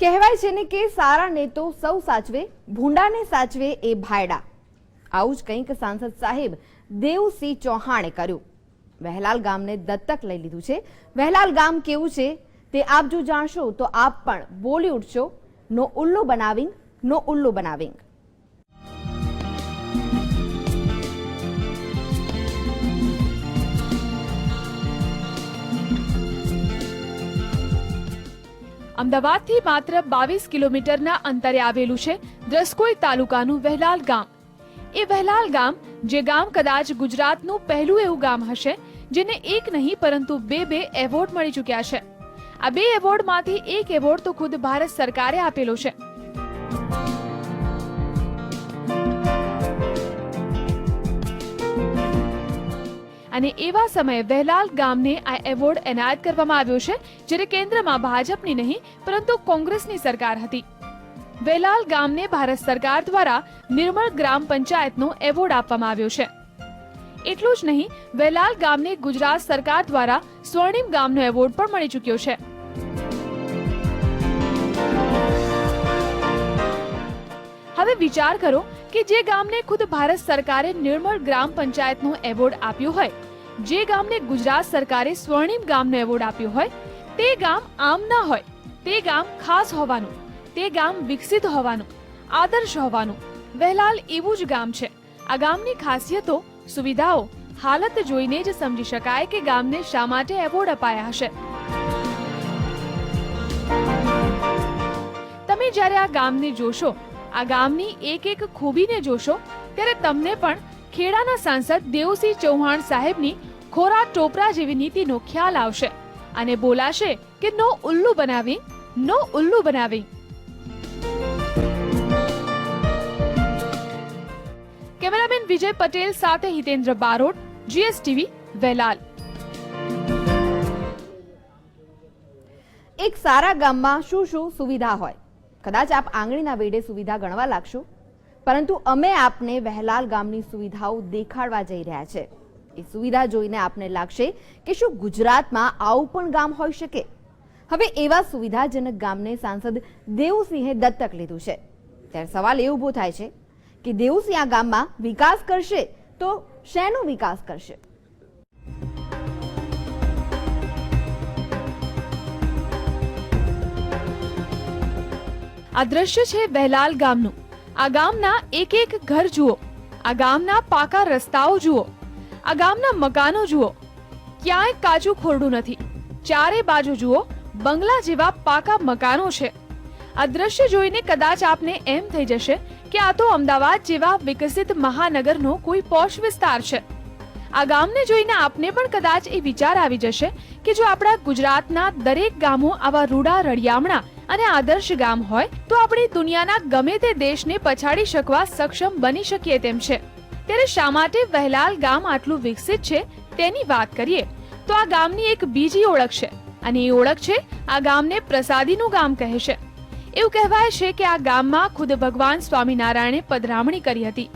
કહેવાય છે ને કે સારા ને તો સૌ સાચવે, ભૂંડાને સાચવે એ ભાયડા. આવું જ કંઈક સાંસદ સાહેબ દેવસિંહ ચૌહાણે કર્યું. વહેલાલ ગામને દત્તક લઈ લીધું છે. વહેલાલ ગામ કેવું છે તે આપ જો જાણશો તો આપ પણ બોલી ઉઠશો નો ઉલ્લુ બનાવિંગ, નો ઉલ્લુ બનાવિંગ. અમદાવાદથી માત્ર બાવીસ કિલોમીટરના અંતરે આવેલું છે દ્રસ્કોઈ તાલુકાનું વહેલાલ ગામ. એ વહેલાલ ગામ, જે ગામ કદાચ ગુજરાતનું પહેલું એવું ગામ હશે, જેને એક નહીં, પરંતુ બે બે એવોર્ડ મળી ચૂક્યા છે. આ બે એવોર્ડમાંથી એક એવોર્ડ તો ખુદ ભારત સરકારે આપેલો છે. અને એવા સમયે વહેલાલ ગામને આ એવોર્ડ એનાયત કરવામાં આવ્યો છે, જ્યારે કેન્દ્રમાં ભાજપની નહીં, પરંતુ કોંગ્રેસની સરકાર હતી. વેલાલ ગામને ભારત સરકાર દ્વારા નિર્મળ ગ્રામ પંચાયતનો એવોર્ડ આપવામાં આવ્યો છે. એટલું જ નહીં વેલાલ ગામને ગુજરાત સરકાર દ્વારા સ્વર્ણિમ ગામનો એવોર્ડ પણ મળી ચૂક્યો છે. વિચાર કરો કે જે ગામને ખુદ ભારત સરકારે નિર્મળ ગ્રામ પંચાયતનો એવોર્ડ આપ્યો હોય, જે ગામને ગુજરાત સરકારે સ્વર્ણિમ ગામનો એવોર્ડ આપ્યો હોય, તે ગામ આમ ના હોય, તે ગામ ખાસ હોવાનું, તે ગામ વિકસિત હોવાનું, આદર્શ હોવાનું, વહેલાલ એવું જ ગામ છે. આ ગામની ખાસિયતો, સુવિધાઓ, હાલત જોઈને જ સમજી શકાય કે ગામને શા માટે એવોર્ડ અપાયા હશે. તમે જ્યારે આ ગામને જોશો આ ગામની એક એક ખૂબીને જોશો, ત્યારે તમને પણ ખેડાના સાંસદ દેવસિંહ ચૌહાણ સાહેબની ખોરા ટોપરા જેવી નીતિનો ખ્યાલ આવશે અને બોલાશે કે નો ઉલ્લુ બનાવી, નો ઉલ્લુ બનાવી. કેમેરામેન વિજય પટેલ સાથે હિતેન્દ્ર બારોટ, જીએસટીવી, વેલાલ. એક સારા ગામમાં શું શું સુવિધા હોય? કદાચ આપ આંગળીના વેડે સુવિધા ગણવા લાગશો. પરંતુ અમે આપને વહેલાલ ગામની સુવિધાઓ દેખાડવા જઈ રહ્યા છે. એ સુવિધા જોઈને આપને લાગશે કે શું ગુજરાતમાં આવું પણ ગામ હોઈ શકે? હવે એવા સુવિધાજનક ગામને સાંસદ દેવસિંહે દત્તક લીધું છે. ત્યારે સવાલ એ ઊભો થાય છે કે દેવસિંહ આ ગામમાં વિકાસ કરશે તો શેનો વિકાસ કરશે? આ દ્રશ્ય છે બહેલાલ ગામનું. આ ગામના એક એક ઘર જુઓ. આ ગામના પાકા રસ્તાઓ જુઓ. આ ગામના મકાનો જુઓ. ક્યાંય કાચું ખોરડું નથી. ચારે બાજુ જુઓ, બંગલા જેવા પાકા મકાનો છે. આ દ્રશ્ય જોઈને કદાચ આપને એમ થઈ જશે કે આ તો અમદાવાદ જેવા વિકસિત મહાનગરનો કોઈ પોશ વિસ્તાર છે. આ ગામને જોઈને આપને પણ કદાચ એ વિચાર આવી જશે કે જો આપણા ગુજરાતના દરેક ગામો આવા રૂડા, રળિયામણા અને આદર્શ ગામ હોય, તો આપણે દુનિયાના ગમે તે દેશને પછાડી શકવા સક્ષમ બની શકીએ તેમ છે. ત્યારે શા માટે વહેલાલ ગામ આટલું વિકસિત છે તેની વાત કરીએ? તો આ ગામની એક બીજી ઓળખ છે અને એ ઓળખ છે આ ગામને પ્રસાદીનું ગામ કહે છે એવું કહેવાય છે કે આ ગામમાં ખુદ ભગવાન સ્વામિનારાયણે પધરામણી કરી હતી.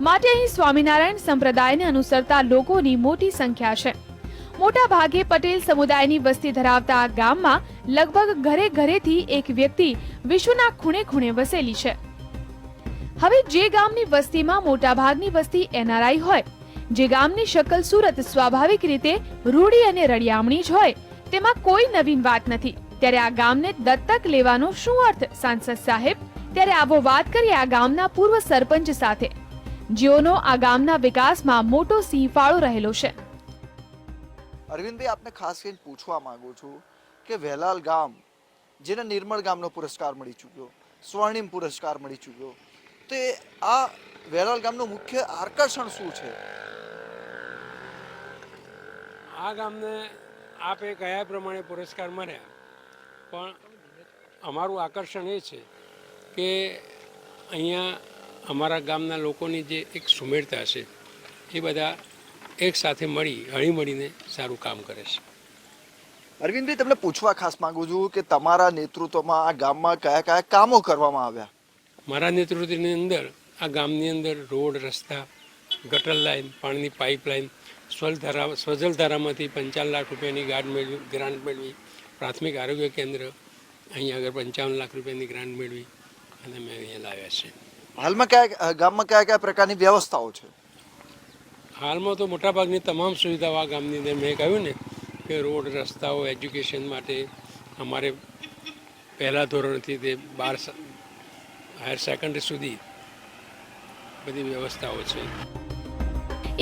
માટે અહીં સ્વામિનારાયણ સંપ્રદાયને અનુસરતા લોકોની મોટી સંખ્યા છે. મોટા ભાગે પટેલ સમુદાયની વસ્તી ધરાવતા આ ગામમાં લગભગ ઘરે ઘરેથી એક વ્યક્તિ વિશ્વના ખૂણે ખૂણે વસેલી છે. હવે જે ગામની વસ્તીમાં મોટા ભાગની વસ્તી એનઆરઆઈ હોય, જે ગામની શકલ સુરત સ્વાભાવિક રીતે રૂડી અને રળિયામણી જ હોય, તેમાં કોઈ નવીન વાત નથી. ત્યારે આ ગામને દત્તક લેવાનો શું અર્થ સાંસદ સાહેબ? ત્યારે આવો વાત કરીએ આ ગામના પૂર્વ સરપંચ સાથે. જેઓનો આ ગામના વિકાસમાં મોટો સિંહ ફાળો રહેલો છે. અરવિંદભાઈ આપને ખાસ કરીને પૂછવા માંગુ છું કે વહેલાલ ગામ જેને નિર્મળ ગામનો પુરસ્કાર મળી ચૂક્યો સ્વર્ણિમ પુરસ્કાર મળી ચૂક્યો તે આ વહેલાલ ગામનું મુખ્ય આકર્ષણ શું છે? આ ગામને આપે કયા પ્રમાણે પુરસ્કાર મળ્યા પણ અમારું આકર્ષણ એ છે કે અહીંયા અમારા ગામના લોકોની જે એક સુમેળતા છે એ બધા એક સાથે મળી હળીમળીને સારું કામ કરે છે. અરવિંદભાઈ તમને પૂછવા ખાસ માંગુ છું કે તમારા નેતૃત્વમાં આ ગામમાં કયા કયા કામો કરવામાં આવ્યા? મારા નેતૃત્વની અંદર આ ગામની અંદર રોડ રસ્તા ગટર લાઈન પાણીની પાઇપલાઇન સ્વલધારા સ્વજલધારામાંથી પંચાવન લાખ રૂપિયાની ગાર્ડ મેળવી ગ્રાન્ટ મેળવી પ્રાથમિક આરોગ્ય કેન્દ્ર અહીંયા આગળ પંચાવન લાખ રૂપિયાની ગ્રાન્ટ મેળવી અને મેં અહીંયા લાવ્યા છે હાલમાં કયા ગામમાં કયા કયા પ્રકારની વ્યવસ્થાઓ છે? હાલમાં તો મોટાભાગની તમામ સુવિધાઓ આ ગામની અંદર મેં કહ્યું ને કે રોડ રસ્તાઓ એજ્યુકેશન માટે અમારે પહેલા ધોરણથી તે બાર હાયર સેકન્ડરી સુધી બધી વ્યવસ્થાઓ છે.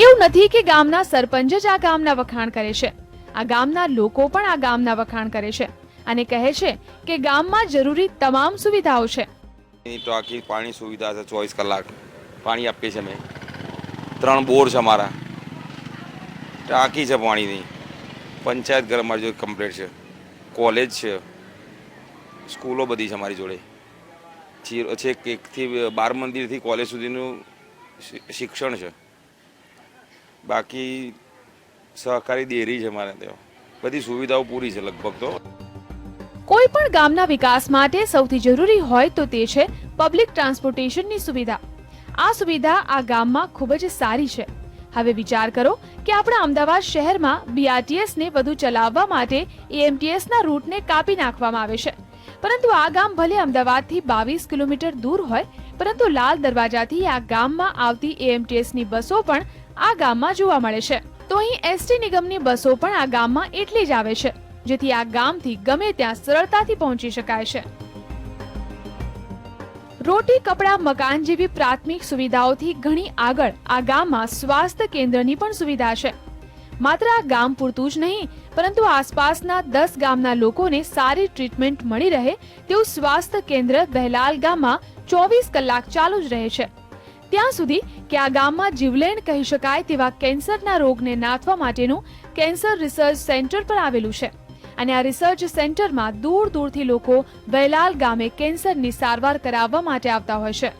એવું નથી કે ગામના સરપંચ જ આ ગામના વખાણ કરે છે. આ ગામના લોકો પણ આ ગામના વખાણ કરે છે અને કહે છે કે ગામમાં જરૂરી તમામ સુવિધાઓ છે. એની ટાંકી પાણી સુવિધા છે ચોવીસ કલાક. પાણી આપીએ છીએ અમે. ત્રણ બોર છે અમારા. ટાંકી છે પાણીની. પંચાયત ઘર અમારી જોડે કમ્પ્લીટ છે. કોલેજ છે. સ્કૂલો બધી છે અમારી જોડે. છેક એકથી બાર મંદિરથી કોલેજ સુધીનું શિક્ષણ છે. બાકી સહકારી ડેરી છે મારે ત્યાં. બધી સુવિધાઓ પૂરી છે લગભગ તો. કોઈ પણ ગામના વિકાસ માટે સૌથી જરૂરી હોય તો તે છે પબ્લિક ટ્રાન્સપોર્ટેશનની સુવિધા. આ સુવિધા આ ગામમાં ખૂબ જ સારી છે. હવે વિચાર કરો કે આપણા અમદાવાદ શહેરમાં બીઆરટીએસ ને વધુ ચલાવવા માટે એએમટીએસ ના રૂટને કાપી નાખવામાં આવે છે. પરંતુ આ ગામ ભલે અમદાવાદથી બાવીસ કિલોમીટર દૂર હોય, પરંતુ લાલ દરવાજાથી આ ગામમાં આવતી એએમટીએસની બસો પણ આ ગામમાં જોવા મળે છે. તો અહીં એસટી નિગમની બસો પણ આ ગામમાં એટલી જ આવે છે. જેથી આ ગામથી ગમે ત્યાં સરળતાથી પહોંચી શકાય છે. રોટી, કપડા, મકાન જેવી પ્રાથમિક સુવિધાઓથી ઘણી આગળ આ ગામમાં સ્વાસ્થ્ય કેન્દ્રની પણ સુવિધા છે. માત્ર આ ગામ પૂરતું જ નહીં, પરંતુ આસપાસના દસ ગામના લોકોને સારી ટ્રીટમેન્ટ મળી રહે તેવું સ્વાસ્થ્ય કેન્દ્ર બહેલાલ ગામમાં ચોવીસ કલાક ચાલુ જ રહે છે. ત્યાં સુધી કે આ ગામમાં જીવલેણ કહી શકાય તેવા કેન્સરના રોગને નાથવા માટેનું કેન્સર રિસર્ચ સેન્ટર પણ આવેલું છે. અને આ રિસર્ચ સેન્ટરમાં દૂર દૂરથી લોકો વહેલાલ ગામે કેન્સરની સારવાર કરાવવા માટે આવતા હોય છે.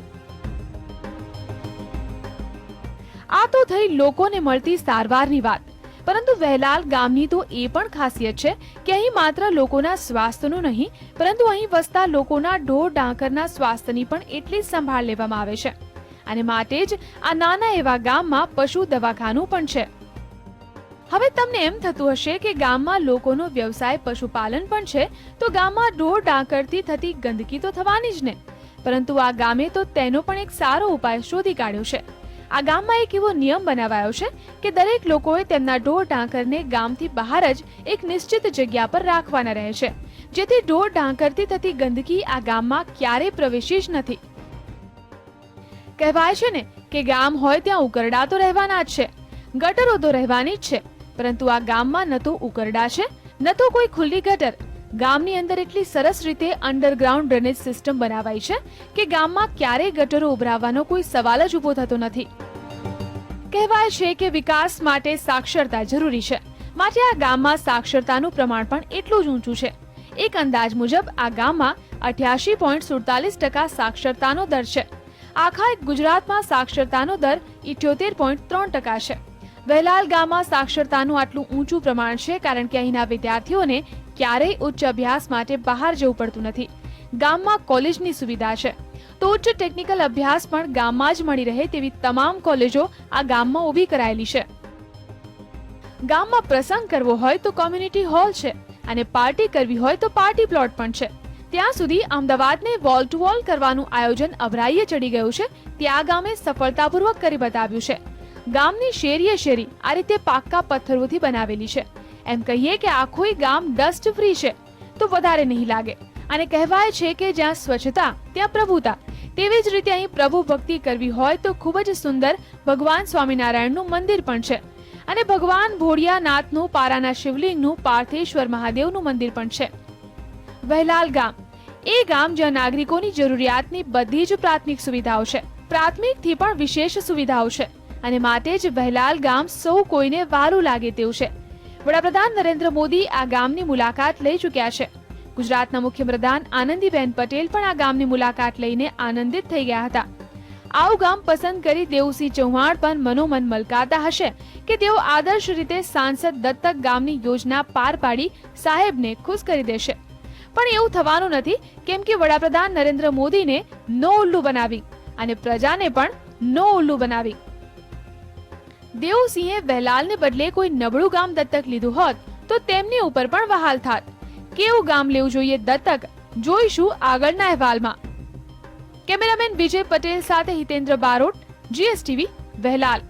આ તો થઈ લોકોને મળતી સારવારની વાત. પરંતુ વહેલાલ ગામની તો એ પણ ખાસિયત છે કે અહીં માત્ર લોકોના સ્વાસ્થ્યનું નહીં, પરંતુ અહીં વસતા લોકોના ઢોર ડાંકરના સ્વાસ્થ્યની પણ એટલી જ સંભાળ લેવામાં આવે છે. અને માટે જ આ નાના એવા ગામમાં પશુ દવાખાનું પણ છે. હવે તમને એમ થતું હશે કે ગામમાં લોકોનો વ્યવસાય પશુપાલન પણ છે, તો ગામમાં ઢોર ડાંકરથી થતી ગંદકી તો થવાની જ ને. પરંતુ આ ગામે તો તેનો પણ એક સારો ઉપાય શોધી કાઢ્યો છે. આ ગામમાં એક એવો નિયમ બનાવાયો છે કે દરેક લોકોએ તેમના ઢોર ડાંકરને ગામથી બહાર જ એક નિશ્ચિત જગ્યા પર રાખવાના રહે છે. જેથી ઢોર ડાંકરથી થતી ગંદકી આ ગામમાં ક્યારેય પ્રવેશી જ નથી. કહેવાય છે ને કે ગામ હોય ત્યાં ઉકરડા તો રહેવાના જ છે. ગટરો તો રહેવાની જ છે. પરંતુ આ ગામમાં ન તો ઉકરડા છે, ન તો કોઈ ખુલ્લી ગટર. ગામની અંદર એટલી સરસ રીતે અંડરગ્રાઉન્ડ ડ્રેનેજ સિસ્ટમ બનાવાઈ છે કે ગામમાં ક્યારેય ગટરો ઉભરાવાનો કોઈ સવાલ જ ઊભો થતો નથી. કહેવાય છે કે વિકાસ માટે સાક્ષરતા જરૂરી છે. માટે આ ગામમાં સાક્ષરતાનું પ્રમાણ પણ એટલું જ ઊંચું છે. એક અંદાજ મુજબ આ ગામમાં અઠ્યાસી પોઈન્ટ સુડતાલીસ ટકા સાક્ષરતાનો દર છે. આખા ગુજરાતમાં સાક્ષરતાનો દર ઇઠ્યોતેર પોઈન્ટ ત્રણ ટકા છે. વહેલાલ ગામમાં સાક્ષરતાનું આટલું ઊંચું પ્રમાણ છે કારણ કે અહીંના વિદ્યાર્થીઓને ક્યારેય ઉચ્ચ અભ્યાસ માટે બહાર જવું પડતું નથી. ગામમાં કોલેજની સુવિધા છે. તો ઉચ્ચ ટેકનિકલ અભ્યાસ પણ ગામમાં જ મળી રહે તેવી તમામ કોલેજો આ ગામમાં ઊભી કરાયેલી છે. ગામમાં પ્રસંગ કરવો હોય તો કોમ્યુનિટી હોલ છે અને પાર્ટી કરવી હોય તો પાર્ટી પ્લોટ પણ છે. ત્યાં સુધી અમદાવાદને વોલ ટુ વોલ કરવાનું આયોજન અભરાઈએ ચડી ગયું છે. તે આ ગામે સફળતાપૂર્વક કરી બતાવ્યું છે. ગામની શેરીએ શેરી આ રીતે પાક્કા પથ્થરોથી બનાવેલી છે. એમ કહીએ કે આખું ગામ ડસ્ટ ફ્રી છે, તો વધારે નહીં લાગે. અને કહેવાય છે કે જ્યાં સ્વચ્છતા, ત્યાં પ્રભુતા. તેવી જ રીતે અહીં પ્રભુ ભક્તિ કરવી હોય તો ખૂબ જ સુંદર ભગવાન સ્વામિનારાયણનું મંદિર પણ છે. અને ભગવાન ભોળિયાનાથનું, પારાના શિવલિંગનું, પાર્થેશ્વર મહાદેવનું મંદિર પણ છે. વહેલાલ ગામ. એ ગામ જ્યાં નાગરિકોની જરૂરિયાતની બધી જ પ્રાથમિક સુવિધાઓ છે. પ્રાથમિકથી પણ વિશેષ સુવિધાઓ છે. અને માટે જ વહેલાલ ગામ સૌ કોઈને વારું લાગે તેવું છે. વડાપ્રધાન નરેન્દ્ર મોદી આ ગામની મુલાકાત લઈ ચૂક્યા છે. ગુજરાતના મુખ્યપ્રધાન આનંદીબેન પટેલ પણ આ ગામની મુલાકાત લઈને આનંદિત થઈ ગયા હતા. આવું ગામ પસંદ કરી દેવસિંહ ચૌહાણ પણ મનોમન મલકાતા હશે કે તેઓ આદર્શ રીતે સાંસદ દત્તક ગામની યોજના પાર પાડી સાહેબને ખુશ કરી દેશે. પણ એવું થવાનું નથી કેમ કે વડાપ્રધાન નરેન્દ્ર મોદીને નો ઉલ્લુ બનાવી અને પ્રજાને પણ નો ઉલ્લુ બનાવી. દેવસિંહે વહેલાલને બદલે કોઈ નબળું ગામ દત્તક લીધું હોત, તો તેમની ઉપર પણ વહાલ થાત. કેવું ગામ લેવું જોઈએ દત્તક? જોઈશું આગળના અહેવાલમાં. કેમેરામેન વિજય પટેલ સાથે હિતેન્દ્ર બારોટ, જીએસટીવી વહેલાલ